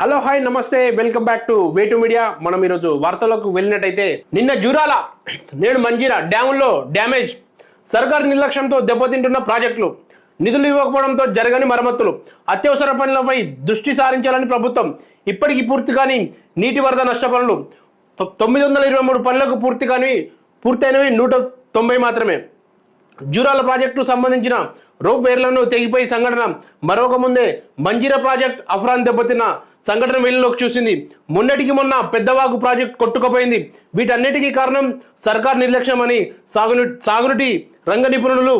Hello hi నమస్తే. Welcome back to way to media. మనం ఈరోజు వార్తలకు వెళ్ళినట్టయితే నిన్న జూరాల నేడు మంజీరా డ్యాముల్లో డ్యామేజ్. సర్కారు నిర్లక్ష్యంతో దెబ్బతింటున్న ప్రాజెక్టులు. నిధులు ఇవ్వకపోవడంతో జరగని మరమ్మతులు. అత్యవసర పనులపై దృష్టి సారించాలని ప్రభుత్వం. ఇప్పటికీ పూర్తి కాని నీటి వరద నష్ట పనులు తొమ్మిది వందల ఇరవై మూడు పనులకు పూర్తి కాని పూర్తయినవి నూట తొంభై మాత్రమే. జూరాల ప్రాజెక్టు సంబంధించిన రోప్ వేర్లను తెగిపోయి సంఘటన. మరొక ముందే మంజీరా ప్రాజెక్ట్ అఫ్రాన్ దెబ్బతిన్న సంఘటన వెలుగులోకి చూసింది. మొన్నటికి మొన్న పెద్దవాగు ప్రాజెక్ట్ కొట్టుకుపోయింది. వీటన్నిటికీ కారణం సర్కార్ నిర్లక్ష్యం అని సాగుని సాగునీటి రంగ నిపుణులు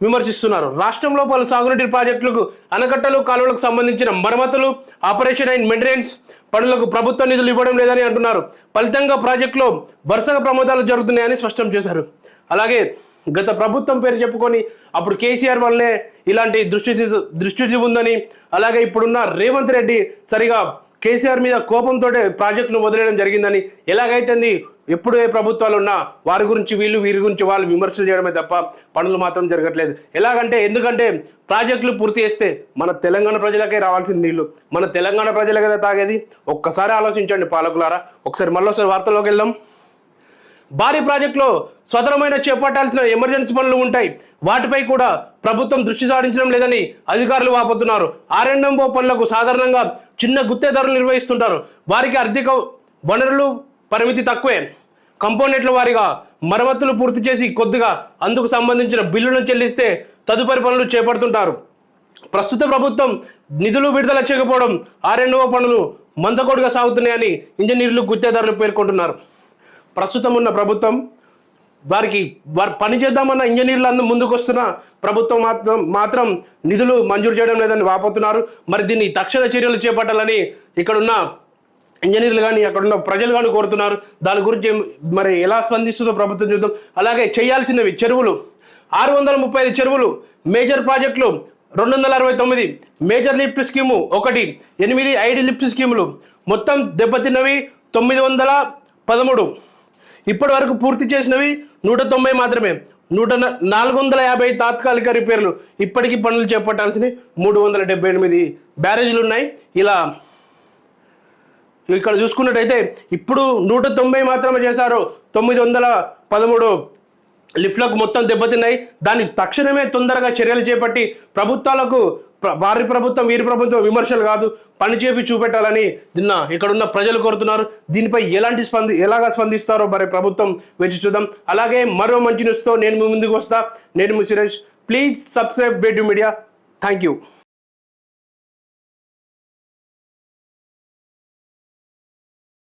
విమర్శిస్తున్నారు. రాష్ట్రంలో పలు సాగునీటి ప్రాజెక్టులకు అనకట్టలు కాలువలకు సంబంధించిన మరమ్మతులు ఆపరేషన్ అండ్ మెయింటెనెన్స్ పనులకు ప్రభుత్వ నిధులు ఇవ్వడం లేదని అంటున్నారు. ఫలితంగా ప్రాజెక్టులో వరుసగా ప్రమాదాలు జరుగుతున్నాయని స్పష్టం చేశారు. అలాగే గత ప్రభుత్వం పేరు చెప్పుకొని అప్పుడు కేసీఆర్ వల్లనే ఇలాంటి దృష్టి దృష్టి ఉందని అలాగే ఇప్పుడున్న రేవంత్ రెడ్డి సరిగా కేసీఆర్ మీద కోపంతో ప్రాజెక్టును వదిలేయడం జరిగిందని ఎలాగైతుంది? ఎప్పుడు ఏ ప్రభుత్వాలు ఉన్నా వారి గురించి వీళ్ళు వీరి గురించి వాళ్ళు విమర్శలు చేయడమే తప్ప పనులు మాత్రం జరగట్లేదు. ఎలాగంటే ఎందుకంటే ప్రాజెక్టులు పూర్తి చేస్తే మన తెలంగాణ ప్రజలకే రావాల్సిన నీళ్ళు. మన తెలంగాణ ప్రజలకే కదా తాగేది. ఒక్కసారి ఆలోచించండి పాలకులారా. ఒకసారి మళ్ళీ ఒకసారి వార్తల్లోకి వెళ్దాం. భారీ ప్రాజెక్టులో స్వతరమైన చేపట్టాల్సిన ఎమర్జెన్సీ పనులు ఉంటాయి. వాటిపై కూడా ప్రభుత్వం దృష్టి సారించడం లేదని అధికారులు వాపోతున్నారు. ఆర్ఎండ్ఎంఓ పనులకు సాధారణంగా చిన్న గుత్తేదారులు నిర్వహిస్తుంటారు. వారికి ఆర్థిక వనరులు పరిమితి తక్కువే. కంపోనెంట్ల వారిగా మరమ్మతులు పూర్తి చేసి కొద్దిగా అందుకు సంబంధించిన బిల్లులను చెల్లిస్తే తదుపరి పనులు చేపడుతుంటారు. ప్రస్తుత ప్రభుత్వం నిధులు విడుదల చేయకపోవడం ఆర్ఎండ్ఓ పనులు మందకోడుగా సాగుతున్నాయని ఇంజనీర్లు గుత్తేదారులు పేర్కొంటున్నారు. ప్రస్తుతం ఉన్న ప్రభుత్వం వారికి వారు పని చేద్దామన్న ఇంజనీర్లు అందరూ ముందుకు వస్తున్న ప్రభుత్వం మాత్రం మాత్రం నిధులు మంజూరు చేయడం లేదని వాపోతున్నారు. మరి దీన్ని తక్షణ చర్యలు చేపట్టాలని ఇక్కడున్న ఇంజనీర్లు కానీ అక్కడున్న ప్రజలు కానీ కోరుతున్నారు. దాని గురించి మరి ఎలా స్పందిస్తుందో ప్రభుత్వం చూద్దాం. అలాగే చేయాల్సినవి చెరువులు. ఆరు వందల ముప్పై ఐదు చెరువులు మేజర్ ప్రాజెక్టులు రెండు వందల అరవై తొమ్మిది మేజర్ లిఫ్ట్ స్కీము ఒకటి ఎనిమిది ఐడి లిఫ్ట్ స్కీములు. మొత్తం దెబ్బతిన్నవి తొమ్మిది వందల పదమూడు. ఇప్పటి వరకు పూర్తి చేసినవి నూట తొంభై మాత్రమే. నూట న- నాలుగు వందల యాభై తాత్కాలిక రిపేర్లు ఇప్పటికీ పనులు చేపట్టాల్సిన మూడు వందల డెబ్బై ఎనిమిది బ్యారేజీలు ఉన్నాయి ఇలా ఇక్కడ చూసుకున్నట్టయితే ఇప్పుడు నూట తొంభై మాత్రమే చేశారు. తొమ్మిది వందల పదమూడు లిఫ్ట్లకు మొత్తం దెబ్బతిన్నాయి. దాన్ని తక్షణమే తొందరగా చర్యలు చేపట్టి ప్రభుత్వాలకు వారి ప్రభుత్వం వీరి ప్రభుత్వం విమర్శలు కాదు. పని చేపి చూపెట్టాలని నిన్న ఇక్కడున్న ప్రజలు కోరుతున్నారు. దీనిపై ఎలాంటి స్పంది ఎలాగా స్పందిస్తారో మరి ప్రభుత్వం వేచి చూద్దాం. అలాగే మరో మంచి న్యూస్తో నేను మీ ముందుకు వస్తా. నేను మీ Suresh. Please subscribe way to media thank you